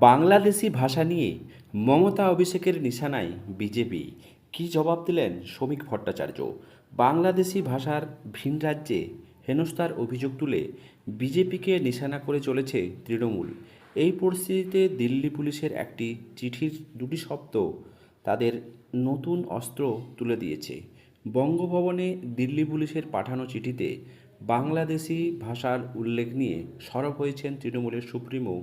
বাংলাদেশি ভাষা নিয়ে মমতা অভিষেকের নিশানায় বিজেপি। কী জবাব দিলেন শ্রমিক ভট্টাচার্য? বাংলাদেশি ভাষার ভিন রাজ্যে হেনস্থার অভিযোগ তুলে বিজেপিকে নিশানা করে চলেছে তৃণমূল। এই পরিস্থিতিতে দিল্লি পুলিশের একটি চিঠির দুটি শব্দ তাদের নতুন অস্ত্র তুলে দিয়েছে। বঙ্গভবনে দিল্লি পুলিশের পাঠানো চিঠিতে বাংলাদেশি ভাষার উল্লেখ নিয়ে সরব হয়েছেন তৃণমূলের সুপ্রিমো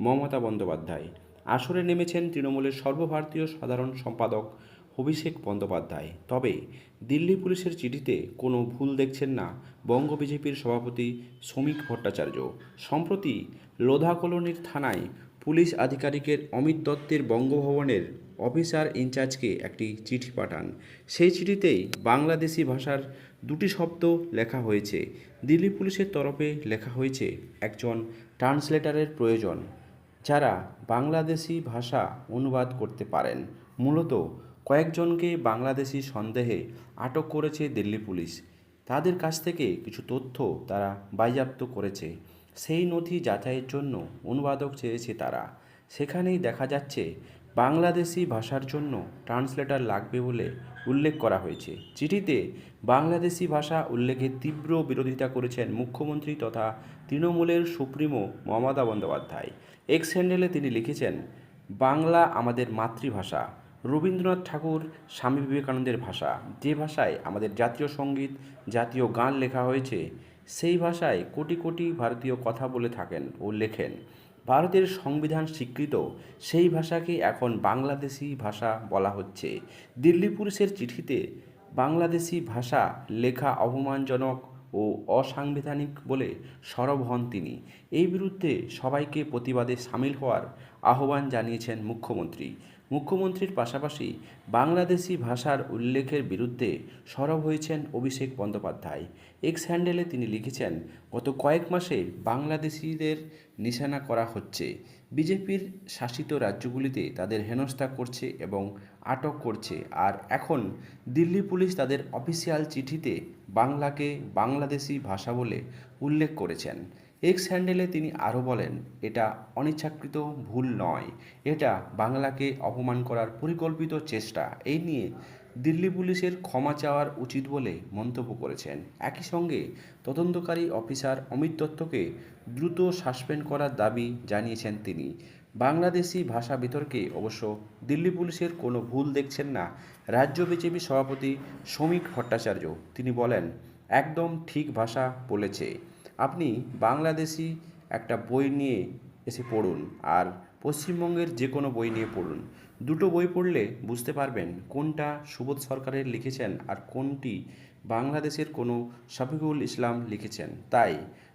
মমতা বন্দ্যোপাধ্যায়। আসরে নেমেছেন তৃণমূলের সর্বভারতীয় সাধারণ সম্পাদক অভিষেক বন্দ্যোপাধ্যায়। তবে দিল্লি পুলিশের চিঠিতে কোনো ভুল দেখছেন না বঙ্গ বিজেপির সভাপতি শ্রমিক ভট্টাচার্য। সম্প্রতি লোধা কলোনির থানায় পুলিশ আধিকারিকের অমিত দত্তের বঙ্গভবনের অফিসার ইনচার্জকে একটি চিঠি পাঠান। সেই চিঠিতেই বাংলাদেশি ভাষার দুটি শব্দ লেখা হয়েছে। দিল্লি পুলিশের তরফে লেখা হয়েছে, একজন ট্রান্সলেটারের প্রয়োজন, যারা বাংলাদেশি ভাষা অনুবাদ করতে পারেন। মূলত কয়েকজনকে বাংলাদেশি সন্দেহে আটক করেছে দিল্লি পুলিশ। তাদের কাছ থেকে কিছু তথ্য তারা বাজেয়াপ্ত করেছে। সেই নথি যাচাইয়ের জন্য অনুবাদক চেয়েছে তারা। সেখানেই দেখা যাচ্ছে বাংলাদেশি ভাষার জন্য ট্রান্সলেটার লাগবে বলে উল্লেখ করা হয়েছে। চিঠিতে বাংলাদেশি ভাষা উল্লেখে তীব্র বিরোধিতা করেছেন মুখ্যমন্ত্রী তথা তৃণমূলের সুপ্রিমো মমতা বন্দ্যোপাধ্যায়। এক্স হ্যান্ডেলে তিনি লিখেছেন, বাংলা আমাদের মাতৃভাষা, রবীন্দ্রনাথ ঠাকুর স্বামী বিবেকানন্দের ভাষা। যে ভাষায় আমাদের জাতীয় সংগীত, জাতীয় গান লেখা হয়েছে, সেই ভাষায় কোটি কোটি ভারতীয় কথা বলে থাকেন ও লেখেন। ভারতের সংবিধান স্বীকৃত, সেই ভাষাকে এখন বাংলাদেশি ভাষা বলা হচ্ছে। দিল্লি পুলিশের চিঠিতে, বাংলাদেশি ভাষা লেখা অপমানজনক ও অসাংবিধানিক বলে সরব হন তিনি। এই বিরুদ্ধে সবাইকে প্রতিবাদে সামিল হওয়ার আহ্বান জানিয়েছেন মুখ্যমন্ত্রী। মুখ্যমন্ত্রীর পাশাপাশি বাংলাদেশি ভাষার উল্লেখের বিরুদ্ধে সরব হয়েছেন অভিষেক বন্দ্যোপাধ্যায়। এক্স হ্যান্ডেলে তিনি লিখেছেন, গত কয়েক মাসে বাংলাদেশিদের নিশানা করা হচ্ছে। বিজেপির শাসিত রাজ্যগুলিতে তাদের হেনস্থা করছে এবং আটক করছে। আর এখন দিল্লি পুলিশ তাদের অফিসিয়াল চিঠিতে বাংলাকে বাংলাদেশি ভাষা বলে উল্লেখ করেছেন। এক্স হ্যান্ডেলে তিনি আরও বলেন, এটা অনিচ্ছাকৃত ভুল নয়। এটা বাংলাকে অপমান করার পরিকল্পিত চেষ্টা। এই নিয়ে দিল্লি পুলিশের ক্ষমা চাওয়ার উচিত বলে মন্তব্য করেছেন। একই সঙ্গে তদন্তকারী অফিসার অমিত দত্তকে দ্রুত সাসপেন্ড করার দাবি জানিয়েছেন তিনি। বাংলাদেশি ভাষা বিতর্কে অবশ্য দিল্লি পুলিশের কোনো ভুল দেখছেন না রাজ্য বিজেপি সভাপতি শ্রমিক ভট্টাচার্য। তিনি বলেন, একদম ঠিক ভাষা বলেছে। আপনি বাংলাদেশি একটা বই নিয়ে এসে পড়ুন আর পশ্চিমবঙ্গের যে কোনো বই নিয়ে পড়ুন। দুটো বই পড়লে বুঝতে পারবেন কোনটা সুবোধ সরকারের লিখেছেন আর কোনটি বাংলাদেশের কোনো শফিকুল ইসলাম লিখেছেন। তাই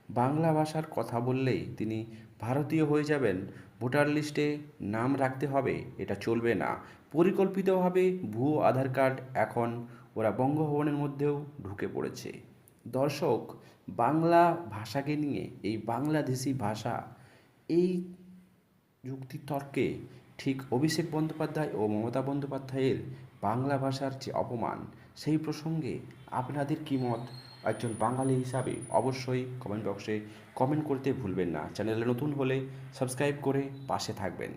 বাংলা ভাষার কথা বললেই তিনি ভারতীয় হয়ে যাবেন। ভোটার লিস্টে নাম রাখতে হবে, এটা চলবে না। পরিকল্পিতভাবে ভুয়ো আধার কার্ড এখন ওরা বঙ্গভবনের মধ্যেও ঢুকে পড়েছে। দর্শক, বাংলা ভাষাকে নিয়ে, এই বাংলাদেশি ভাষা, এই যুক্তিতর্কে ঠিক অভিষেক বন্দ্যোপাধ্যায় ও মমতা বন্দ্যোপাধ্যায়ের বাংলা ভাষার যে অপমান, সেই প্রসঙ্গে আপনাদের কী মত? একজন বাঙালি হিসাবে অবশ্যই কমেন্ট বক্সে কমেন্ট করতে ভুলবেন না। চ্যানেলে নতুন হলে সাবস্ক্রাইব করে পাশে থাকবেন।